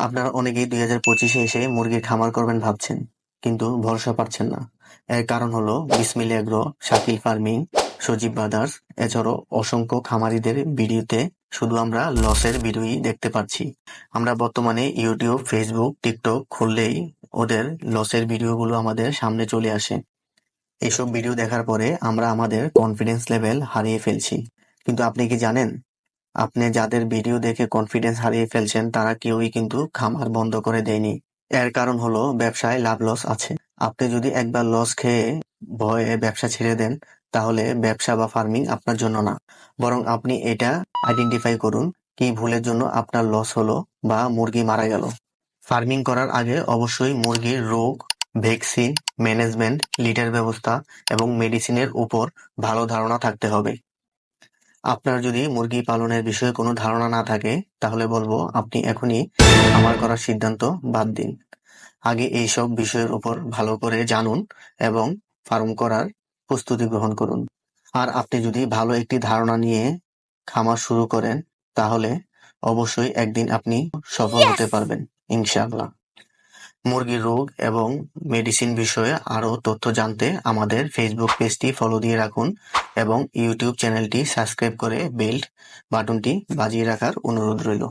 আপনারা অনেকেই দুই হাজার পঁচিশে এসে মুরগির খামার করবেন ভাবছেন, কিন্তু ভরসা পাচ্ছেন না। এর কারণ হলো Bismil agro, Shakil farming, Sajib brothers, এছাড়াও অসংখ্য খামারিদের ভিডিওতে শুধু আমরা লসের ভিডিওই দেখতে পাচ্ছি। আমরা বর্তমানে ইউটিউব, ফেসবুক, টিকটক খুললেই ওদের লসের ভিডিওগুলো আমাদের সামনে চলে আসে। এসব ভিডিও দেখার পরে আমরা আমাদের কনফিডেন্স লেভেল হারিয়ে ফেলছি। কিন্তু আপনি কি জানেন আপনি যাদের ভিডিও দেখে কনফিডেন্স হারিয়ে ফেলছেন, তারা কেউই কিন্তু খামার বন্ধ করে দেয়নি। এর কারণ হলো ব্যবসায় লাভ লস আছে। আপনি যদি একবার লস খেয়ে ভয়ে ব্যবসা ছেড়ে দেন, তাহলে ব্যবসা বা ফার্মিং আপনার জন্য না। বরং আপনি এটা আইডেন্টিফাই করুন কি ভুলের জন্য আপনার লস হলো বা মুরগি মারা গেল। ফার্মিং করার আগে অবশ্যই মুরগির রোগ ভ্যাকসিন ম্যানেজমেন্ট লিটার ব্যবস্থা এবং মেডিসিনের উপর ভালো ধারণা থাকতে হবে। আপনার যদি মুরগি পালনের বিষয়ে কোনো ধারণা না থাকে তাহলে বলব আপনি এখনই খামার করার সিদ্ধান্ত বাদ দিন। আগে এইসব বিষয়ের উপর ভালো করে জানুন এবং ফার্ম করার প্রস্তুতি গ্রহণ করুন। আর আপনি যদি ভালো একটি ধারণা নিয়ে খামার শুরু করেন তাহলে অবশ্যই একদিন আপনি সফল হতে পারবেন ইনশাআল্লাহ। মুরগির রোগ এবং মেডিসিন বিষয়ে আরও তথ্য জানতে আমাদের ফেসবুক পেজটি ফলো দিয়ে রাখুন এবং ইউটিউব চ্যানেলটি সাবস্ক্রাইব করে বেল্ট বাটনটি বাজিয়ে রাখার অনুরোধ রইল।